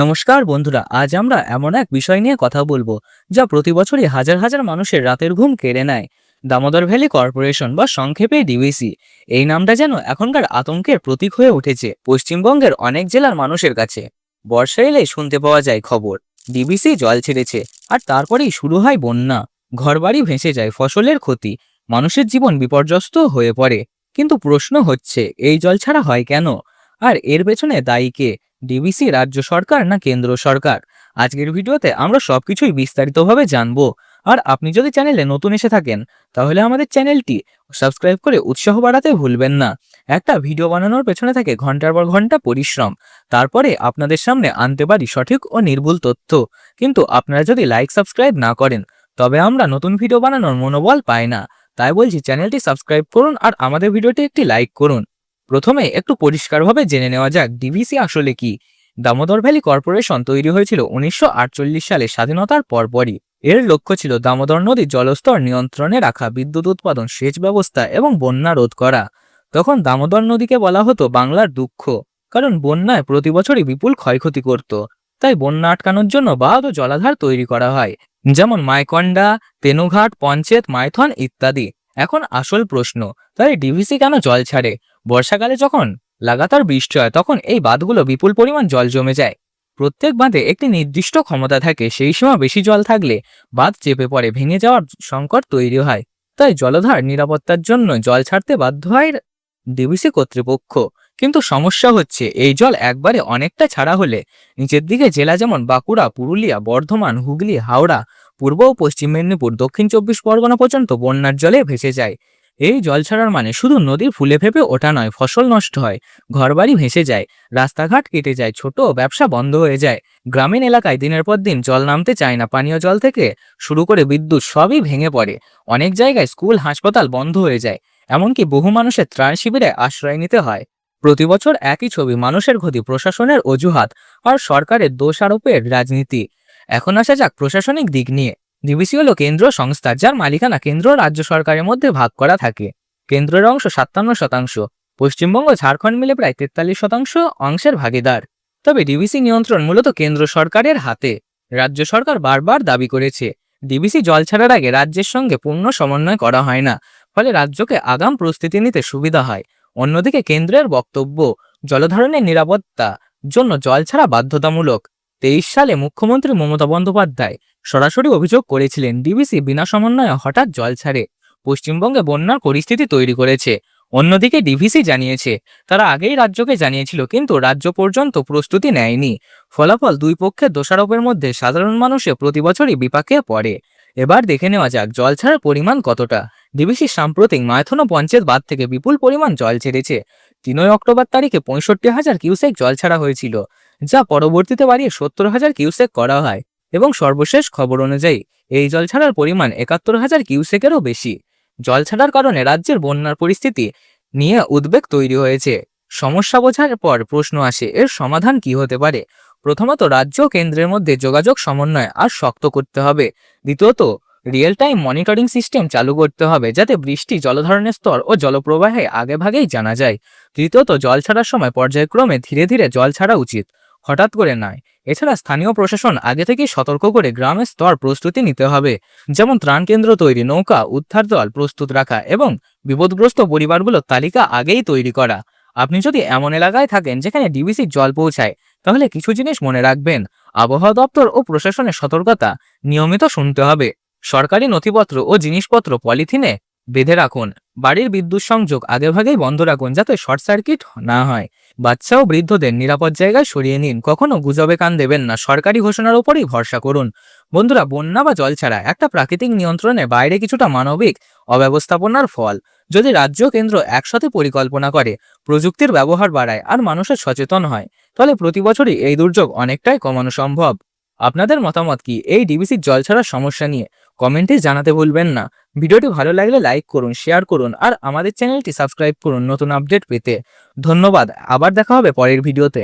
নমস্কার বন্ধুরা, আজ আমরা এমন এক বিষয় নিয়ে কথা বলব, যা প্রতি বছরই হাজার হাজার মানুষের রাতের ঘুম কেড়ে নেয়। দামোদর ভ্যালি কর্পোরেশন বা সংক্ষেপে ডিভিসি এই নামটা যেন এখনকার আতঙ্কের প্রতীক হয়ে উঠেছে পশ্চিমবঙ্গের অনেক জেলার মানুষের কাছে। বর্ষা এলেই শুনতে পাওয়া যায় খবর, ডিবিসি জল ছেড়েছে আর তারপরেই শুরু হয় বন্যা। ঘরবাড়ি ভেসে যায় ফসলের ক্ষতি, মানুষের জীবন বিপর্যস্ত হয়ে পড়ে। কিন্তু প্রশ্ন হচ্ছে, এই জল ছাড়া হয় কেন? আর এর পেছনে দায়ী কে? ডিবিসি রাজ্য সরকার না কেন্দ্র সরকার? আজকের ভিডিওতে আমরা সবকিছুই বিস্তারিতভাবে জানব। আর আপনি যদি চ্যানেলে নতুন এসে থাকেন, তাহলে আমাদের চ্যানেলটি সাবস্ক্রাইব করে উৎসাহ বাড়াতে ভুলবেন না। একটা ভিডিও বানানোর পেছনে থাকে ঘণ্টার পর ঘণ্টা পরিশ্রম। তারপরে আপনাদের সামনে আনতে পারি সঠিক ও নির্ভুল তথ্য। কিন্তু আপনারা যদি লাইক, সাবস্ক্রাইব না করেন, তবে আমরা নতুন ভিডিও বানানোর মনোবল পাই না। তাই বলছি চ্যানেলটি সাবস্ক্রাইব করুন আর আমাদের ভিডিওটি একটি লাইক করুন। প্রথমে একটু পরিষ্কারভাবে জেনে নেওয়া যাক ডিভিসি আসলে কি? দামোদর ভ্যালি কর্পোরেশন তৈরি হয়েছিল উনিশশো আটচল্লিশ সালে স্বাধীনতার পরপরই। এর লক্ষ্য ছিল দামোদর নদীর জলস্তর নিয়ন্ত্রণে রাখা, বিদ্যুৎ উৎপাদন, সেচ ব্যবস্থা এবং বন্যা রোধ করা। তখন দামোদর নদীকে বলা হতো বাংলার দুঃখ, কারণ বন্যায় প্রতি বছরই বিপুল ক্ষয়ক্ষতি করত। তাই বন্যা আটকানোর জন্য বাঁধ ও জলাধার তৈরি করা হয়, যেমন মাইকন্ডা, তেনুঘাট, পঞ্চেত, মাইথন ইত্যাদি। এখন আসল প্রশ্ন তাই ডিভিসি কেন জল ছাড়ে? বর্ষাকালে যখন লাগাতার বৃষ্টি হয়, তখন এই বাঁধগুলো বিপুল পরিমাণ জল জমে যায়। প্রত্যেক বাঁধে একটি নির্দিষ্ট ক্ষমতা থাকে, সেই সময় বেশি জল থাকলে বাঁধ চেপে পড়ে, ভেঙে যাওয়ার সংকট তৈরি হয়। তাই জলধার নিরাপত্তার জন্য জল ছাড়তে বাধ্য হয় ডিবিসি কর্তৃপক্ষ। কিন্তু সমস্যা হচ্ছে, এই জল একবারে অনেকটা ছাড়া হলে নিচের দিকে জেলা যেমন বাঁকুড়া, পুরুলিয়া, বর্ধমান, হুগলি, হাওড়া, পূর্ব ও পশ্চিম মেদিনীপুর, দক্ষিণ চব্বিশ পরগনা পর্যন্ত বন্যার জলে ভেসে যায়। এই জল ছাড়ার মানে শুধু নদীর ফুলে ফেপে ওঠা নয়, ফসল নষ্ট হয়। ঘরবাড়ি ভেসে যায়, রাস্তাঘাট কেটে যায়, ছোট ব্যবসা বন্ধ হয়ে যায়। গ্রামীণ এলাকায় দিনের পর দিন জল নামতে চায় না, পানীয় জল থেকে শুরু করে বিদ্যুৎ সবই ভেঙে পড়ে। অনেক জায়গায় স্কুল, হাসপাতাল বন্ধ হয়ে যায়, এমনকি বহু মানুষের ত্রাণ শিবিরে আশ্রয় নিতে হয়। প্রতি বছর একই ছবি, মানুষের ক্ষতি, প্রশাসনের অজুহাত, আর সরকারের দোষারোপের রাজনীতি। এখন আসা যাক প্রশাসনিক দিক নিয়ে। ডিবিসি হল কেন্দ্র সংস্থা, যার মালিকানা কেন্দ্র রাজ্য সরকারের মধ্যে ভাগ করা থাকে। কেন্দ্রের অংশ সাতান্ন শতাংশ, পশ্চিমবঙ্গ ঝাড়খণ্ড মিলে প্রায় তেতাল্লিশ শতাংশ অংশের ভাগিদার। তবে ডিবিসি নিয়ন্ত্রণ মূলত কেন্দ্র সরকারের হাতে। রাজ্য সরকার বারবার দাবি করেছে ডিবিসি জল ছাড়ার আগে রাজ্যের সঙ্গে পূর্ণ সমন্বয় করা হয় না, ফলে রাজ্যকে আগাম প্রস্তুতি নিতে সুবিধা হয়। অন্যদিকে কেন্দ্রের বক্তব্য, জলধারণের নিরাপত্তা জন্য জল ছাড়া বাধ্যতামূলক। তেইশ সালে মুখ্যমন্ত্রী মমতা বন্দ্যোপাধ্যায় সরাসরি অভিযোগ করেছিলেন ডিবিসি বিনা সমন্বয়ে হঠাৎ জল ছাড়ে। পশ্চিমবঙ্গে বন্যার পরিস্থিতি তৈরি করেছে। অন্যদিকে ডিভিসি জানিয়েছে, তারা আগেই রাজ্যকে জানিয়েছিল কিন্তু রাজ্য পর্যন্ত প্রস্তুতি নেয়নি। ফলাফল দুই পক্ষের দোষারোপের মধ্যে সাধারণ মানুষে প্রতি বছরই বিপাকে পড়ে। এবার দেখে নেওয়া যাক, জল ছাড়ার পরিমাণ কতটা? ডিবিসি সাম্প্রতিক মাইথন ও পঞ্চায়েত বাঁধ থেকে বিপুল পরিমাণ জল ছেড়েছে। তিনই অক্টোবর তারিখে পঁয়ষট্টি হাজার কিউসেক জল ছাড়া হয়েছিল। যা পরবর্তীতে বাড়িয়ে সত্তর হাজার কিউসেক করা হয় এবং সর্বশেষ খবর অনুযায়ী, এই জল ছাড়ার পরিমাণ একাত্তর হাজার কিউসেকেরও বেশি। জল ছাড়ার কারণে রাজ্যের বন্যার পরিস্থিতি নিয়ে উদ্বেগ তৈরি হয়েছে। সমস্যা বোঝার পর প্রশ্ন আসে, এর সমাধান কি হতে পারে? প্রথমত, রাজ্য কেন্দ্রের মধ্যে যোগাযোগ সমন্বয় আর শক্ত করতে হবে। দ্বিতীয়ত রিয়েল টাইম মনিটরিং সিস্টেম চালু করতে হবে যাতে বৃষ্টি জলধারণের স্তর ও জলপ্রবাহে আগেভাগেই জানা যায়। তৃতীয়ত জল ছাড়ার সময় পর্যায়ক্রমে ধীরে ধীরে জল ছাড়া উচিত। হঠাৎ করে নয় এছাড়া স্থানীয় প্রশাসন আগে থেকেই সতর্ক করে গ্রামের স্তর প্রস্তুতি নিতে হবে। যেমন ত্রাণ কেন্দ্র তৈরি নৌকা, উদ্ধার দল প্রস্তুত রাখা এবং বিপদগ্রস্ত পরিবারগুলোর তালিকা আগেই তৈরি করা। আপনি যদি এমন এলাকায় থাকেন যেখানে ডিবিসির জল পৌঁছায়, তাহলে কিছু জিনিস মনে রাখবেন। আবহাওয়া দপ্তর ও প্রশাসনের সতর্কতা নিয়মিত শুনতে হবে। সরকারি নথিপত্র ও জিনিসপত্র পলিথিনে বেঁধে রাখুন। বাড়ির বিদ্যুৎ সংযোগ আগেভাগেই বন্ধ রাখুন যাতে শর্ট সার্কিট না হয়। বাচ্চা ও বৃদ্ধদের নিরাপদ জায়গায় সরিয়ে নিন। কখনো গুজবে কান দেবেন না। সরকারি ঘোষণার উপরই ভরসা করুন। বন্ধুরা, বন্যা বা জল ছাড়া একটা প্রাকৃতিক নিয়ন্ত্রণে বাইরে কিছুটা মানবিক অব্যবস্থাপনার ফল। যদি রাজ্য কেন্দ্র একসাথে পরিকল্পনা করে, প্রযুক্তির ব্যবহার বাড়ায় আর মানুষের সচেতন হয়, তাহলে প্রতি বছরই এই দুর্যোগ অনেকটাই কমানো সম্ভব। আপনাদের মতামত কি? এই ডিবিসির জল ছাড়ার সমস্যা নিয়ে। কমেন্টে জানাতে ভুলবেন না। ভিডিওটি ভালো লাগলে লাইক করুন, শেয়ার করুন আর আমাদের চ্যানেলটি সাবস্ক্রাইব করুন নতুন আপডেট পেতে। ধন্যবাদ, আবার দেখা হবে পরের ভিডিওতে।